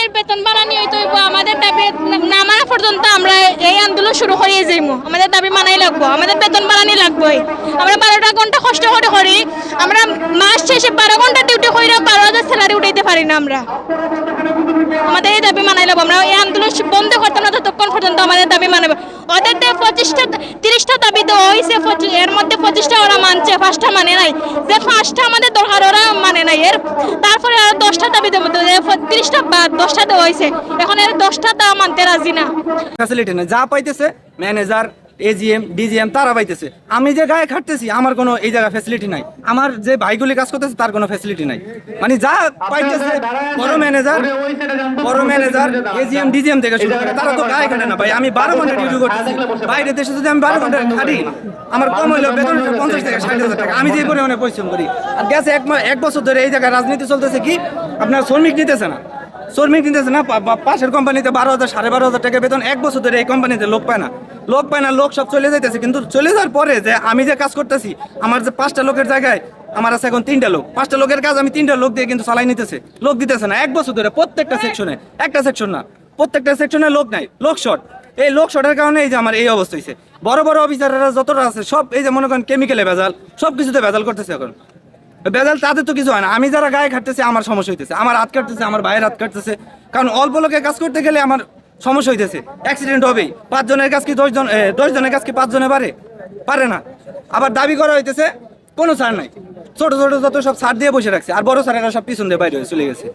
আমাদের বেতন বাড়ানি হইতে হইব, আমাদের দাবি না মানা পর্যন্ত আমরা এই আন্দোলন শুরু করিয়ে যাইমু। আমাদের দাবি মানাই লাগবো, আমাদের বেতন বাড়ানি লাগবেই। আমরা বারোটা ঘণ্টা কষ্ট করে করি, আমরা মাস শেষে বারো ঘণ্টা ডিউটি করে বারো হাজার স্যালারি উঠাইতে পারি না আমরা। আমাদের এই দাবি মানাই লাগবো, আমরা এই আন্দোলন বন্ধ করতাম না ততক্ষণ পর্যন্ত আমাদের দাবি মানাবো। ওদের তো পঁচিশটা, তিরিশটা দাবি তো হয়েছে এর মধ্যে পঁচিশটা ওরা মানছে, পাঁচটা মানে নাই। যে পাঁচটা আমাদের দরকার, ওরা মানে নাই। এর তারপরে আর দশটা দাবি দেবো তিরিশটা বা দশটা দেওয়া হয়েছে, এখন এর দশটা তা মানতে রাজি না। ফ্যাসিলিটি নেই, যা পাইতেছে ম্যানেজার এজিএম ডিজিএম তারা পাইতেছে। আমি যে গায়ে খাটতেছি, আমার কোনো এই জায়গায় ফ্যাসিলিটি নাই। আমার যে ভাইগুলি কাজ করতেছে, তার কোনো ফ্যাসিলিটি নাই। মানে যা পাইতেছে, বড় ম্যানেজার বড় ম্যানেজার এজিএম ডিজিএম থেকে শুরু করে, তারা তো গায়ে খাটে না ভাই। আমি বারো ঘণ্টা ডিউটি করতেছি। বাইরের দেশে যদি আমি বারো ঘণ্টা খাটি, আমার কম হইলেও বেতন পঞ্চাশ থেকে ষাট হাজার টাকা। আমি যে পরিমাণে পরিশ্রম করি। আর গেছে এক এক বছর ধরে এই জায়গায় রাজনীতি চলতেছে কি? আপনার শ্রমিক নিতেছে না। শ্রমিক নিতেছে না পাশের কোম্পানিতে বারো হাজার সাড়ে বারো হাজার টাকা বেতন এক বছর ধরে এই কোম্পানিতে লোক পায় না। লোক পায় না লোক সব চলে যাইতেছে। কিন্তু চলে যাওয়ার পরে যে আমি যে কাজ করতেছি আমার যে পাঁচটা লোকের জায়গায় আমার আছে এখন তিনটা লোক। পাঁচটা লোকের কাজ আমি তিনটা লোক দিয়ে কিন্তু চালাই নিতেছে। লোক দিতেছে না। এক বছর ধরে প্রত্যেকটা সেকশনে একটা সেকশন না। প্রত্যেকটা সেকশনে লোক নাই। লোক শর্ট এই লোক শর্টের কারণে এই যে আমার এই অবস্থা হয়েছে বড় বড় অফিসাররা যতটা আছে, সব এই যে মনে করেন কেমিক্যালে ভেজাল সব কিছুতে ভেজাল করতেছে এখন। বেজাল তাদের তো কিছু হয় না। আমি যারা গায়ে খাটতেছি, আমার সমস্যা হইতেছে। আমার হাত কাটতেছে, আমার ভাইয়ের হাত কাটতেছে। কারণ অল্প লোকে কাজ করতে গেলে আমার সমস্যা হইতেছে। অ্যাক্সিডেন্ট হবেই। পাঁচ জনের কাজ কি দশ জন দশ জনের কাজ কি পাঁচ জনে পারে? পারে না। আবার দাবি করা হইতেছে, কোনো সার নাই। ছোট ছোট যত সব সার দিয়ে বসে রাখছে, আর বড় সারেরা সব পিছন দিয়ে বাইরে চলে গেছে।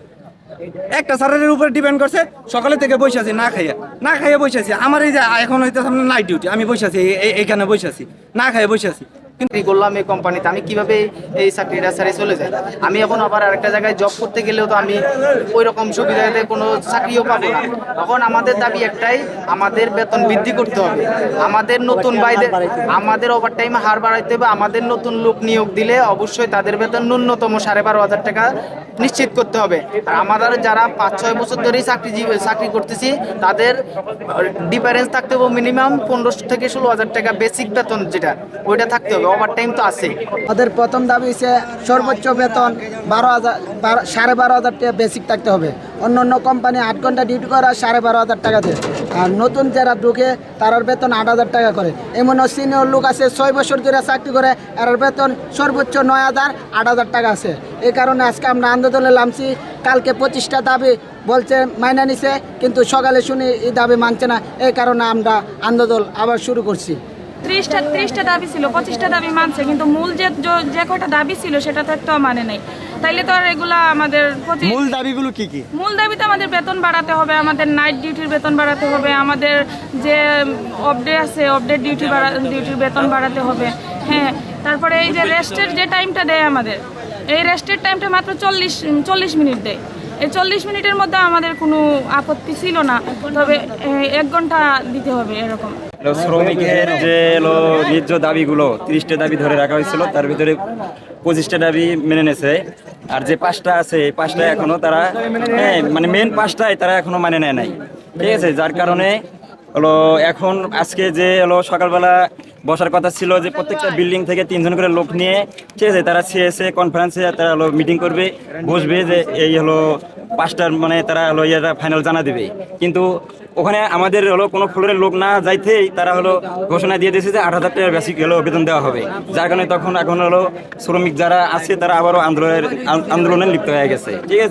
একটা স্যারের উপরে ডিপেন্ড করছে, সকালে থেকে বসে আছি, না খাইয়া। না খাইয়া বসে আছি। আমার এই যে এখন হইতে নাইট ডিউটি আমি বসে আছি, এই- এই- এইখানে বসে আছি। না খাইয়া বসে আছি। চাকরি করলাম এই কোম্পানিতে আমি কীভাবে এই চাকরিটা ছেড়ে চলে যাই? আমি এখন আবার আরেকটা জায়গায় জব করতে গেলেও তো আমি ওই রকম সুবিধাতে কোনো চাকরিও পাবো না। তখন আমাদের দাবি একটাই, আমাদের বেতন বৃদ্ধি করতে হবে। আমাদের নতুন বাইদের আমাদের ওভার টাইম হার বাড়াইতে হবে। আমাদের নতুন লোক নিয়োগ দিলে অবশ্যই তাদের বেতন ন্যূনতম সাড়ে বারো হাজার টাকা নিশ্চিত করতে হবে। আর আমাদের যারা পাঁচ, ছয় বছর ধরেই চাকরি চাকরি করতেছি, তাদের ডিফারেন্স থাকতে হবে মিনিমাম পনেরোশো থেকে ষোলো হাজার টাকা বেসিক বেতন যেটা, ওইটা থাকতে হবে। ওভার টাইম তো আছে। আমাদের প্রথম দাবি হচ্ছে সর্বোচ্চ বেতন বারো হাজার সাড়ে বারো হাজার টাকা বেসিক থাকতে হবে। অন্য অন্য কোম্পানি আট ঘণ্টা ডিউটি করে, সাড়ে বারো হাজার টাকা দেয়। আর নতুন যারা ঢুকে, তারার বেতন আট হাজার টাকা করে। এমন সিনিয়র লোক আছে, ছয় বছর ধরে চাকরি করে এর বেতন সর্বোচ্চ নয় হাজার, আট হাজার টাকা আছে। এই কারণে আজকে আমরা আন্দোলনে নামছি। কালকে পঁচিশটা দাবি বলছে, মাইনা নিছে, কিন্তু সকালে শুনি এই দাবি মানছে না। এই কারণে আমরা আন্দোলন আবার শুরু করছি। ত্রিশটা ত্রিশটা দাবি ছিল পঁচিশটা দাবি মানছে কিন্তু মূল যে যে- কয়টা দাবি ছিল সেটা তো একটা মানে নেই। তাইলে তো আর এগুলা আমাদের মূল দাবিগুলো কি কি? মূল দাবিতে আমাদের বেতন বাড়াতে হবে আমাদের নাইট ডিউটির বেতন বাড়াতে হবে আমাদের যে অফডে আছে অফডে ডিউটি বাড়া ডিউটির বেতন বাড়াতে হবে। হ্যাঁ তারপরে এই যে রেস্টের যে টাইমটা দেয় আমাদের এই রেস্টের টাইমটা মাত্র চল্লিশ চল্লিশ মিনিট দেয়। এই চল্লিশ মিনিটের মধ্যে আমাদের কোনো আপত্তি ছিল না তবে এক ঘণ্টা দিতে হবে এরকম। শ্রমিকের যে হলো ন্যায্য দাবিগুলো, তিরিশটা দাবি ধরে রাখা হয়েছিল, তার ভিতরে পঁচিশটা দাবি মেনে নেছে আর যে পাঁচটা আছে, এই পাঁচটা এখনও তারা হ্যাঁ মানে মেন পাঁচটাই তারা এখনও মানে নেয় নাই। ঠিক আছে, যার কারণে হলো, এখন আজকে যে হলো সকালবেলা বসার কথা ছিল যে প্রত্যেকটা বিল্ডিং থেকে তিনজন করে লোক নিয়ে, ঠিক আছে, তারা সিএসএ কনফারেন্সে তারা হলো মিটিং করবে, বসবে যে এই হলো পাঁচটার মানে তারা হলো ইয়েটা ফাইনাল জানা দেবে। কিন্তু ওখানে আমাদের হলো কোনো ফ্লোরের লোক না যাইতেই তারা হলো ঘোষণা দিয়ে দিয়েছে যে আট হাজার টাকার বেশি হলো বেতন দেওয়া হবে। যার কারণে তখন এখন হলো শ্রমিক যারা আছে তারা আবারও আন্দোলনের আন্দোলনে লিপ্ত হয়ে গেছে। ঠিক আছে?